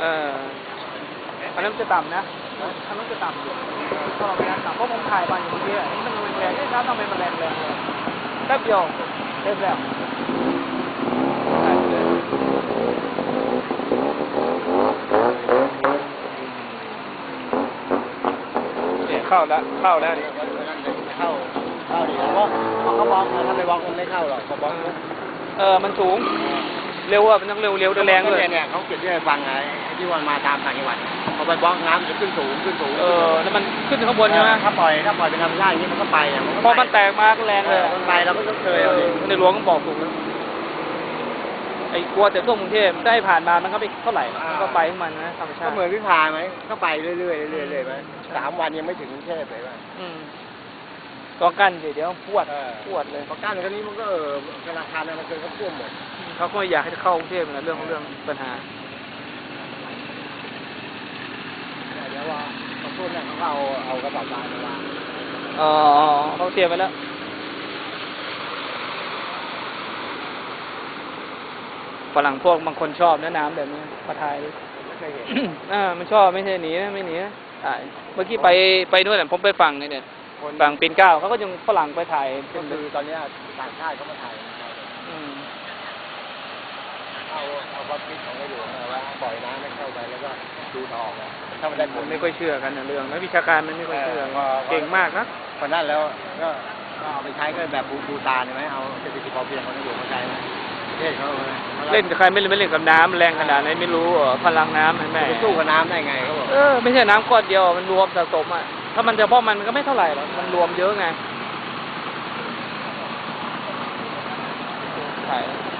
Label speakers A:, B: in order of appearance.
A: เอออันนั้นจะต่ำนะอันนั้นจะต่ำอยู่เพราะเราไม่ได้ต่ำเพราะผมถ่ายไปอย่างเงี้ยนี่มันแรงๆนี่ครับทำไมมันแรงแรงเลยแป๊บเดียวเต็มแล้วถ่ายไปเลยเนี่ยเข้าแล้วเข้าแล้วนี่
B: เข้าเข้าดีแล้วเพราะเขาบล็อกนะถ้าไม่บล็อกมันไม่เข้าหรอกเขาบล็อก
A: เออมันสูง เร็วอะมันต้องเร็วเร็วแรงด้วย
B: เนี่ยเนี่ยเขาเก็บที่ฟังไงไอ้ที่วันมาตามต่างจังหวัดเขาไปบล็อกน้ำจะขึ้นสูงขึ้นสูง
A: เออแล้วมันขึ้นข้างบนใช่ไหม
B: ถ้าปล่อยถ้าปล่อยเป็นธรรมชาติอย่างนี้มันก็ไปอะมันก็
A: พอมันแตกมาก็แรง
B: เล
A: ย
B: มันไปเราก็ต้องเค
A: เอยในหลวงก็บอกถูกไอ้กลัวแต่ทั่วกรุงเทพได้ผ่านมามันก็ไม่เท่าไหร่มันก็ไปของมันนะธรรมชา
B: ก็เหมือนวิภาไหมก็ไปเรื่อยๆเรื่อยๆเรื่อยไหมสามวันยังไม่ถึงกรุงเทพเลยว่า
A: ก็กั้นเดี๋ยวเดี๋ยวปวด
B: เออ
A: ปวดเลย
B: พอกั้นกันนี้มันก็เออธนาคารเนี่ยมันเกินเขาท่วมหมด
A: เขาก็ไม่อยากให้เข้ากรุงเทพนะเรื่องของเรื่องปัญหา
B: เดี๋ยวว่าเขาท่วมเนี่ยเขาก็เอาเอากระสอบทรายมาวาง
A: อ๋อเขาเตรียมไว้แล้วฝรั่งพวกบางคนชอบนะน้ำแบบนี้มาถ่ายดิ
B: ไม่เคยเห็น
A: อ่ามันชอบไม่ใช่หนีนะไม่หนีนะถ่ายเมื่อกี้ไปไปนู่นน่ะผมไปฟังไงเนี่ย ฟังปีนเกล้าเขาก็ยังฝรั่งไปถ่าย
B: ก็คือตอนเนี้ยต่างชาติเขามาถ่าย
A: อืม
B: เอาเอาความคิดของในหลวงอะว่าปล่อยน้ำให้เข้าไปแล้วก็ดูทออกอะถ้ามันได้ผ
A: มั
B: ล
A: นไม่ค่อยเชื่อกันนะเรื่องนักวิชาการมันไม่ค่อยเชื่อ
B: เออ
A: เก่งมากนะ
B: พอนั้นแล้วก็ก็เอาไปใช้ก็แบบบูบูตานใช่ไหมเอาเศรษฐกิจพอเพียงของในหลวงเข้าใจไหมประเทศเขา
A: เล่นกับใครไม่เล่นไม่เล่นกับน้ำแรงขนาดไหนไม่รู้อะพลังน้ำมันแม่
B: จะไปสู้กับน้ำได้ไงเขาบอก
A: เออไม่ใช่น้ำก้อนเดียวมันรวมสะสมอะ ถ้ามันจะพาะมันก็ไม่เท่าไหร่หรอก มันรวมเยอะไงถ่าย